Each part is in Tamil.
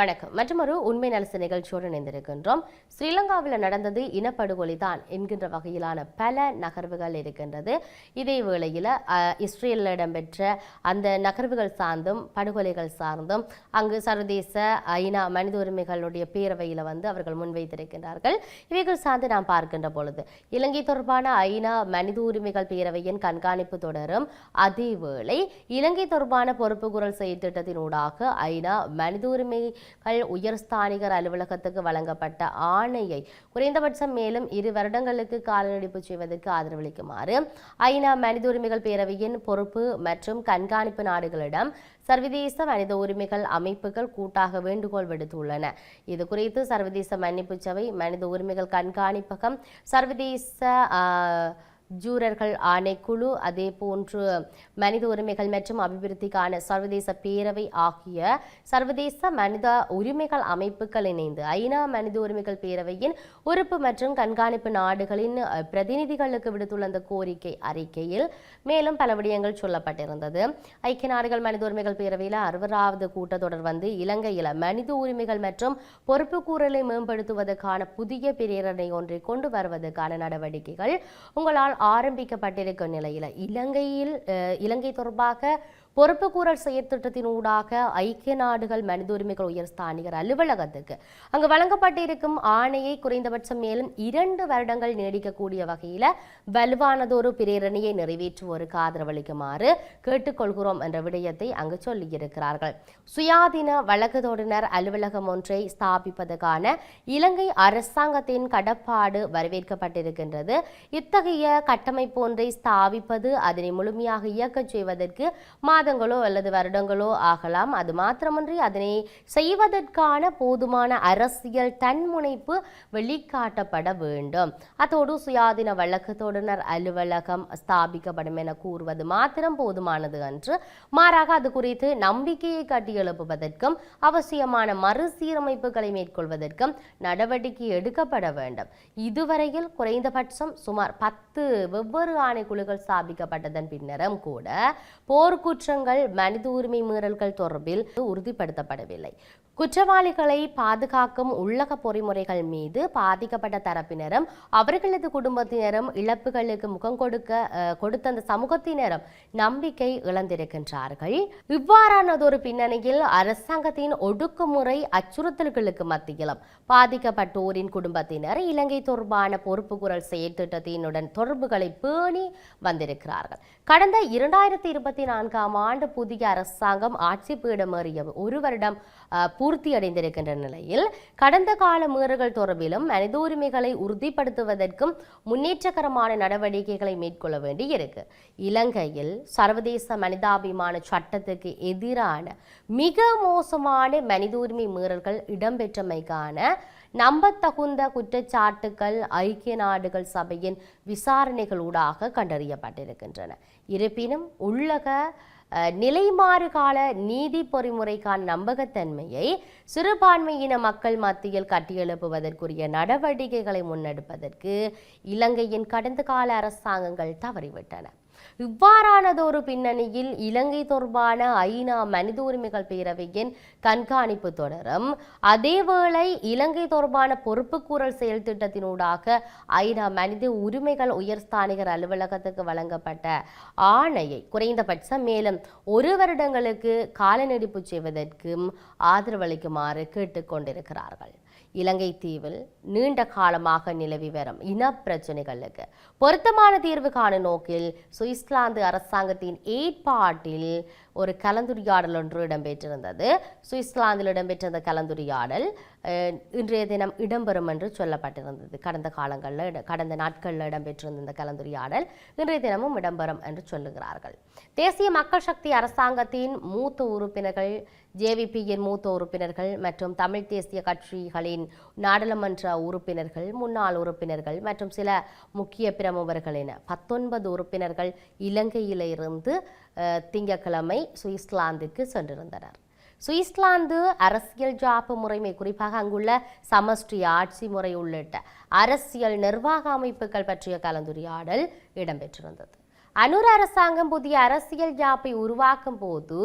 வணக்கம். மற்றொரு உண்மை நலச நிகழ்ச்சியோடு இணைந்திருக்கின்றோம். ஸ்ரீலங்காவில் நடந்தது இனப்படுகொலை தான் என்கின்ற வகையிலான பல நகர்வுகள் இருக்கின்றது. இதே வேளையில் இஸ்ரேலில் இடம்பெற்ற அந்த நகர்வுகள் சார்ந்தும் படுகொலைகள் சார்ந்தும் அங்கு சர்வதேச ஐநா மனித உரிமைகளுடைய பேரவையில் வந்து அவர்கள் முன்வைத்திருக்கின்றார்கள். இவைகள் சார்ந்து நாம் பார்க்கின்ற பொழுது இலங்கை தொடர்பான ஐநா மனித உரிமைகள் பேரவையின் கண்காணிப்பு தொடரும். அதேவேளை இலங்கை தொடர்பான பொறுப்புக்குரல் செயற்திட்டத்தினூடாக ஐநா மனித உரிமை உயர் உயர்ஸ்தானிகர் அலுவலகத்துக்கு வழங்கப்பட்ட ஆணையை குறைந்தபட்சம் மேலும் இரு வருடங்களுக்கு காலநடிப்பு செய்வதற்கு ஆதரவளிக்குமாறு ஐநா மனித உரிமைகள் பேரவையின் பொறுப்பு மற்றும் கண்காணிப்பு நாடுகளிடம் சர்வதேச மனித உரிமைகள் அமைப்புகள் கூட்டாக வேண்டுகோள் விடுத்துள்ளன. இது குறித்து சர்வதேச மன்னிப்பு சபை மனித உரிமைகள் கண்காணிப்பகம் சர்வதேச ஆஹ், ஜூரர்கள் ஆணைக்குழு அதே போன்று மனித உரிமைகள் மற்றும் அபிவிருத்திக்கான சர்வதேச பேரவை ஆகிய சர்வதேச மனித உரிமைகள் அமைப்புகள் இணைந்து ஐநா மனித உரிமைகள் பேரவையின் உறுப்பு மற்றும் கண்காணிப்பு நாடுகளின் பிரதிநிதிகளுக்கு விடுத்துள்ள அந்த கோரிக்கை அறிக்கையில் மேலும் பல விடயங்கள் சொல்லப்பட்டிருந்தது. ஐக்கிய நாடுகள் மனித உரிமைகள் பேரவையில் அறுபதாவது கூட்டத்தொடர் வந்து இலங்கையில் மனித உரிமைகள் மற்றும் பொறுப்புக்கூறலை மேம்படுத்துவதற்கான புதிய பிரேரணை ஒன்றை கொண்டு வருவதற்கான நடவடிக்கைகள் உங்களால் ஆரம்பிக்கப்பட்டிருக்கும் நிலையில். இலங்கையில் இலங்கை தொடர்பாக பொறுப்புக்கூறல் செயற்திட்டத்தினூடாக ஐக்கிய நாடுகள் மனித உரிமைகள் உயர் ஸ்தானிகர் அலுவலகத்துக்கு அங்கு வழங்கப்பட்டிருக்கும் ஆணையை குறைந்தபட்சம் மேலும் இரண்டு வருடங்கள் நீடிக்கக்கூடிய வகையில் வலுவானதொரு பிரேரணையை நிறைவேற்றுவோருக்கு ஆதரவளிக்குமாறு கேட்டுக்கொள்கிறோம் என்ற விடயத்தை அங்கு சொல்லியிருக்கிறார்கள். சுயாதீன வழக்குதொடர் அலுவலகம் ஒன்றை ஸ்தாபிப்பதற்கான இலங்கை அரசாங்கத்தின் கடப்பாடு வரவேற்கப்பட்டிருக்கின்றது. இத்தகைய கட்டமைப்பு ஒன்றை ஸ்தாபிப்பது அதனை முழுமையாக இயக்கச் செய்வதற்கு மாதங்களோ அல்லது வருடங்களோ ஆகலாம். அது மாத்திரமன்றி அதனை செய்வதற்கான போதுமான அரசியல் தன்முனைப்பு வெளிக்காட்டப்பட வேண்டும். அதோடு சுயாதீன வழக்குத்தொடர் அலுவலகம் ஸ்தாபிக்கப்படும் என கூறுவது மாத்திரம் போதுமானது அன்று. மாறாக அது குறித்து நம்பிக்கையை கட்டியெழுப்புவதற்கும் அவசியமான மறுசீரமைப்புகளை மேற்கொள்வதற்கும் நடவடிக்கை எடுக்கப்பட வேண்டும். இதுவரையில் குறைந்தபட்சம் சுமார் பத்து வெவ்வேறு ஆணைக்குழுக்கள் ஸ்தாபிக்கப்பட்டதன் பின்னரும் கூட குற்றங்கள் மனித உரிமை மீறல்கள் தொடர்பில் உறுதிப்படுத்தப்படவில்லை. குற்றவாளிகளை பாதுகாக்கும் உள்ளக பொறிமுறைகள் மீது பாதிக்கப்பட்ட தரப்பினரும் அவர்களது குடும்பத்தினரும் இழப்புகளுக்கு முகம் கொடுக்க கொடுத்த அந்த சமூகத்தினரும் நம்பிக்கை இழந்திருக்கின்றார்கள். இவ்வாறானதொரு பின்னணியில் அரசாங்கத்தின் ஒடுக்குமுறை அச்சுறுத்தல்களுக்கு மத்தியிலும் பாதிக்கப்பட்டோரின் குடும்பத்தினர் இலங்கை தொடர்பான பொறுப்பு குரல் செயற்திட்டத்தினுடன் தொடர்புகளை பேணி வந்திருக்கிறார்கள். கடந்த இரண்டாயிரத்தி இருபத்தி நான்காம் ஆண்டு புதிய அரசாங்கம் ஆட்சி பீடமேறிய ஒரு வருடம் பூர்த்தியடைந்திருக்கின்ற நிலையில் கடந்த கால மீறல்கள் தொடர்பிலும் மனித உரிமைகளை உறுதிப்படுத்துவதற்கும் முன்னேற்றகரமான நடவடிக்கைகளை மேற்கொள்ள வேண்டியிருக்கு. இலங்கையில் சர்வதேச மனிதாபிமான சட்டத்துக்கு எதிரான மிக மோசமான மனித உரிமை மீறல்கள் இடம்பெற்றமைக்கான நம்பத்தகுந்த குற்றச்சாட்டுக்கள் ஐக்கிய நாடுகள் சபையின் விசாரணைகளூடாக கண்டறியப்பட்டிருக்கின்றன. இருப்பினும் உள்ளக நிலைமாறு கால நீதி பொறிமுறைக்கான நம்பகத்தன்மையை சிறுபான்மையின மக்கள் மத்தியில் கட்டியெழுப்புவதற்குரிய நடவடிக்கைகளை முன்னெடுப்பதற்கு இலங்கையின் கடந்த கால அரசாங்கங்கள் தவறிவிட்டன. இவ்வாறானதொரு பின்னணியில் இலங்கை தொடர்பான ஐநா மனித உரிமைகள் பேரவையின் கண்காணிப்பு தொடரும். அதேவேளை இலங்கை தொடர்பான பொறுப்புக்கூறல் செயல் திட்டத்தினூடாக ஐநா மனித உரிமைகள் உயர்ஸ்தானிகர் அலுவலகத்துக்கு வழங்கப்பட்ட ஆணையை குறைந்தபட்சம் மேலும் ஒரு வருடங்களுக்கு கால நீடிப்பு செய்வதற்கும் ஆதரவளிக்குமாறு கேட்டுக்கொண்டிருக்கிறார்கள். இலங்கை தீவில் நீண்ட காலமாக நிலவி வரும் இன பிரச்சனைகளுக்கு பொருத்தமான தீர்வு காணும் நோக்கில் சுவிஸ்லாந்து அரசாங்கத்தின் ஏற்பாட்டில் ஒரு கலந்துரையாடல் ஒன்று இடம்பெற்றிருந்தது. சுவிட்சர்லாந்தில் இடம்பெற்ற அந்த கலந்துரையாடல் இன்றைய தினம் இடம்பெறும் என்று சொல்லப்பட்டிருந்தது. கடந்த காலங்களில் கடந்த நாட்களில் இடம்பெற்றிருந்த இந்த கலந்துரையாடல் இன்றைய தினமும் இடம்பெறும் என்று சொல்லுகிறார்கள். தேசிய மக்கள் சக்தி அரசாங்கத்தின் மூத்த உறுப்பினர்கள் ஜேவிபியின் மூத்த உறுப்பினர்கள் மற்றும் தமிழ் தேசிய கட்சிகளின் நாடாளுமன்ற உறுப்பினர்கள் முன்னாள் உறுப்பினர்கள் மற்றும் சில முக்கிய பிரமுகர்கள் என பத்தொன்பது உறுப்பினர்கள் இலங்கையிலிருந்து திங்கக்கிழமை திங்கட்கிழமை சென்றிருந்தனர். சுவிஸ்லாந்து அரசியல் ஜாப்பு முறைமை குறிப்பாக அங்குள்ள சமஷ்டி ஆட்சி முறை உள்ளிட்ட அரசியல் நிர்வாக அமைப்புகள் பற்றிய கலந்துரையாடல் இடம்பெற்றிருந்தது. அனுர அரசாங்கம் புதிய அரசியல் யாப்பை உருவாக்கும் போது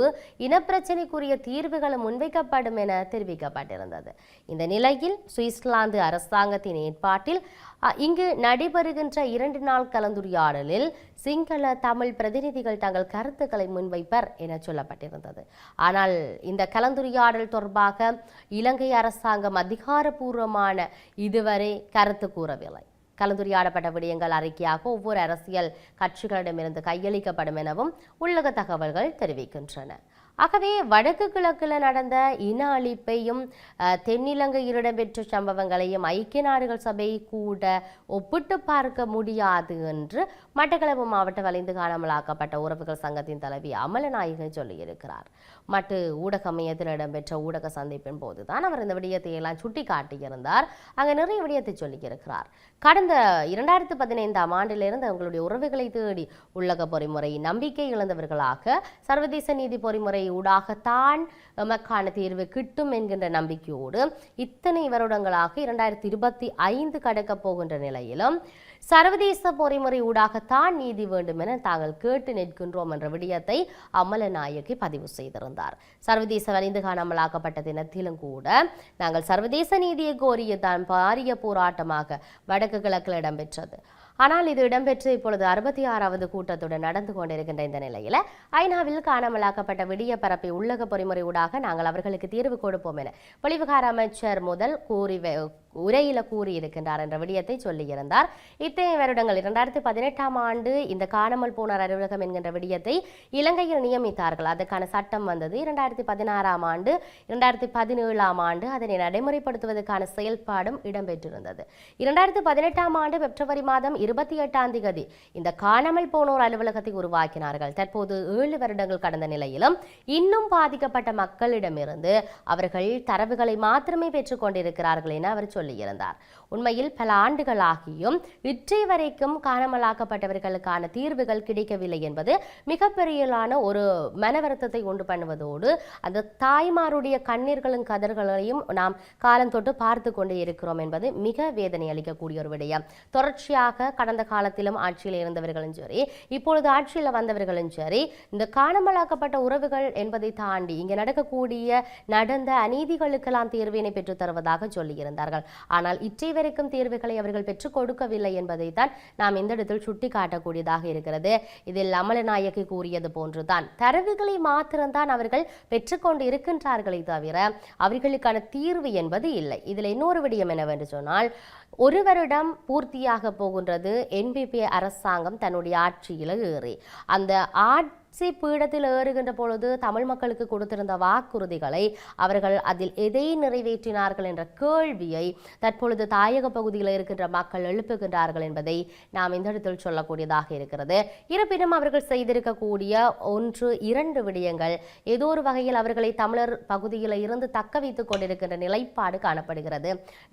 இனப்பிரச்சினைக்குரிய தீர்வுகளும் முன்வைக்கப்படும் என தெரிவிக்கப்பட்டிருந்தது. இந்த நிலையில் சுவிட்சர்லாந்து அரசாங்கத்தின் ஏற்பாட்டில் இங்கு நடைபெறுகின்ற இரண்டு நாள் கலந்துரையாடலில் சிங்கள தமிழ் பிரதிநிதிகள் தங்கள் கருத்துக்களை முன்வைப்பர் என சொல்லப்பட்டிருந்தது. ஆனால் இந்த கலந்துரையாடல் தொடர்பாக இலங்கை அரசாங்கம் அதிகாரப்பூர்வமான இதுவரை கருத்து கூறவில்லை. கலந்துரையாடப்பட்ட விடயங்கள் அறிக்கையாக ஒவ்வொரு அரசியல் கட்சிகளிடமிருந்து கையளிக்கப்படும் எனவும் உள்ளக தகவல்கள் தெரிவிக்கின்றன. ஆகவே வடக்கு கிழக்கில் நடந்த இன அழிப்பையும் தென்னிலங்கையில் இடம்பெற்ற சம்பவங்களையும் ஐக்கிய நாடுகள் சபை கூட ஒப்பிட்டு பார்க்க முடியாது என்று மட்டக்களப்பு மாவட்ட வலைந்து காணாமலாக்கப்பட்ட உறவுகள் சங்கத்தின் தலைவி அமலநாயகன் சொல்லியிருக்கிறார். மட்டு ஊடக மையத்தில் இடம்பெற்ற ஊடக சந்திப்பின் போது தான் அவர் இந்த விடயத்தை எல்லாம் சுட்டி காட்டியிருந்தார் அங்கே நிறைய விடயத்தை சொல்லியிருக்கிறார். கடந்த இரண்டாயிரத்து பதினைந்தாம் ஆண்டிலிருந்து அவங்களுடைய உறவுகளை தேடி உள்ளக பொறிமுறை நம்பிக்கை இழந்தவர்களாக சர்வதேச நீதி பொறிமுறை ஊடாகத்தான் எமக்கான தீர்வு கிட்டும் என்கின்ற நம்பிக்கையோடு இத்தனை வருடங்களாக இரண்டாயிரத்தி இருபத்தி ஐந்து கடக்கப் போகின்ற நிலையிலும் சர்வதேச பொறிமுறை ஊடாகத்தான் நீதி வேண்டும் என தாங்கள் கேட்டு நிற்கின்றோம் என்ற விடயத்தை அமலநாயகி பதிவு செய்திருந்தார். சர்வதேச வலிந்துகான் காணாமலாக்கப்பட்ட தினத்திலும் கூட நாங்கள் சர்வதேச நீதியை கோரிய தான் பாரிய போராட்டமாக வடக்கு கிழக்கில் இடம்பெற்றது. ஆனால் இது இடம்பெற்று இப்பொழுது அறுபத்தி ஆறாவது கூட்டத்துடன் நடந்து கொண்டிருக்கின்ற இந்த நிலையில் ஐநாவில் காணாமலாக்கப்பட்ட விடிய பரப்பை உள்ளக பொறிமுறை ஊடாக நாங்கள் அவர்களுக்கு தீர்வு கொடுப்போம் என வெளிவிகார அமைச்சர் முதல் கூறி உரையில கூறியிருக்கின்றார் என்ற விடயத்தை சொல்லியிருந்தார். இத்தனை வருடங்கள் இரண்டாயிரத்தி பதினெட்டாம் ஆண்டு இந்த காணாமல் போனார் அலுவலகம் என்கின்ற விடயத்தை இலங்கையில் நியமித்தார்கள். அதற்கான சட்டம் வந்தது. இரண்டாயிரத்தி பதினாறாம் ஆண்டு இரண்டாயிரத்தி பதினேழாம் ஆண்டு அதனை நடைமுறைப்படுத்துவதற்கான செயல்பாடும் இடம்பெற்றிருந்தது. இரண்டாயிரத்தி பதினெட்டாம் ஆண்டு பிப்ரவரி மாதம் இருபத்தி எட்டாம் தேதி இந்த காணாமல் போனோர் அலுவலகத்தை உருவாக்கினார்கள். தற்போது ஏழு வருடங்கள் கடந்த நிலையிலும் இன்னும் பாதிக்கப்பட்ட மக்களிடமிருந்து அவர்கள் தரவுகளை மாத்திரமே பெற்றுக் கொண்டிருக்கிறார்கள் என அவர் சொல்லி சொல்லியிருந்தார். உண்மையில் பல ஆண்டுகளாகியும் இற்றை வரைக்கும் காணாமலாக்கப்பட்டவர்களுக்கான தீர்வுகள் கிடைக்கவில்லை என்பது மிகப்பெரியலான ஒரு மன வருத்தத்தை உண்டு பண்ணுவதோடு அந்த தாய்மாருடைய கண்ணீர்களும் கதர்களையும் நாம் காலம் தொட்டு பார்த்து கொண்டே இருக்கிறோம் என்பது மிக வேதனை அளிக்கக்கூடிய ஒரு விடயம். தொடர்ச்சியாக கடந்த காலத்திலும் ஆட்சியில் இருந்தவர்களும் சரி இப்பொழுது ஆட்சியில் வந்தவர்களும் சரி இந்த காணாமலாக்கப்பட்ட உறவுகள் என்பதை தாண்டி இங்கே நடக்கக்கூடிய நடந்த அநீதிகளுக்கெல்லாம் தீர்வினை பெற்றுத் தருவதாக சொல்லியிருந்தார்கள். ஆனால் இற்றை வரைக்கும் தீர்வுகளை அவர்கள் பெற்றுக் கொடுக்கவில்லை என்பதைத்தான் நாம் இந்த இடத்தில் சுட்டிக்காட்டக்கூடியதாக இருக்கிறது. இதில் அமலநாயகி கூறியது போன்றுதான் தரவுகளை மாத்திரம்தான் அவர்கள் பெற்றுக்கொண்டு இருக்கின்றார்களே தவிர அவர்களுக்கான தீர்வு என்பது இல்லை. இதில் இன்னொரு விடயம் என்னவென்று சொன்னால் ஒரு வருடம் பூர்த்தியாக போகின்றது என்பிபி அரசாங்கம் தன்னுடைய ஆட்சியில் ஏறி. அந்த ஆட்சி பீடத்தில் ஏறுகின்ற பொழுது தமிழ் மக்களுக்கு கொடுத்திருந்த வாக்குறுதிகளை அவர்கள் அதில் எதை நிறைவேற்றினார்கள் என்ற கேள்வியை தற்பொழுது தாயக பகுதியில் இருக்கின்ற மக்கள் எழுப்புகின்றார்கள் என்பதை நாம் இந்த இடத்தில் சொல்லக்கூடியதாக இருக்கிறது. இருப்பினும் அவர்கள் செய்திருக்கக்கூடிய ஒன்று இரண்டு விடயங்கள் ஏதோ ஒரு வகையில் அவர்களை தமிழர் பகுதியில் இருந்து தக்க வைத்துக் கொண்டிருக்கின்ற நிலைப்பாடு காணப்படுகிறது.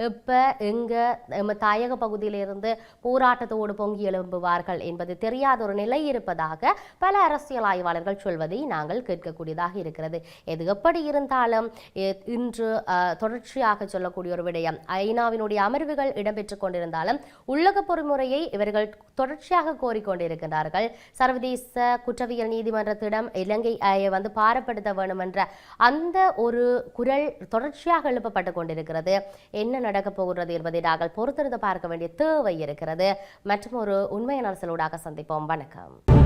இப்ப எங்க நம்ம தாயக பகுதியிலிருந்து போராட்டத்தோடு பொங்கி எழும்புவார்கள் என்பது தெரியாத ஒரு நிலை இருப்பதாக பல அரசியல் ஆய்வாளர்கள் சொல்வதை நாங்கள் கேட்கக்கூடியதாக இருக்கிறது. எது எப்படி இருந்தாலும் இன்று தொடர்ச்சியாக சொல்லக்கூடிய ஒரு விடயம். ஐநாவினுடைய அமர்வுகள் இடம்பெற்றுக் கொண்டிருந்தாலும் உள்ளக பொறிமுறையை இவர்கள் தொடர்ச்சியாக கோரிக்கொண்டிருக்கின்றார்கள் சர்வதேச குற்றவியல் நீதிமன்றத்திடம் இலங்கை அஹ், வந்து பாரப்படுத்த வேண்டும் என்ற அந்த ஒரு குரல் தொடர்ச்சியாக எழுப்பப்பட்டு கொண்டிருக்கிறது. என்ன நடக்கப் போகிறது என்பதை நாங்கள் பொறுத்திருந்து பார்க்க வேண்டிய தேவை இருக்கிறது. மற்றும் ஒரு உண்மையான அரசலூடாக சந்திப்போம். வணக்கம்.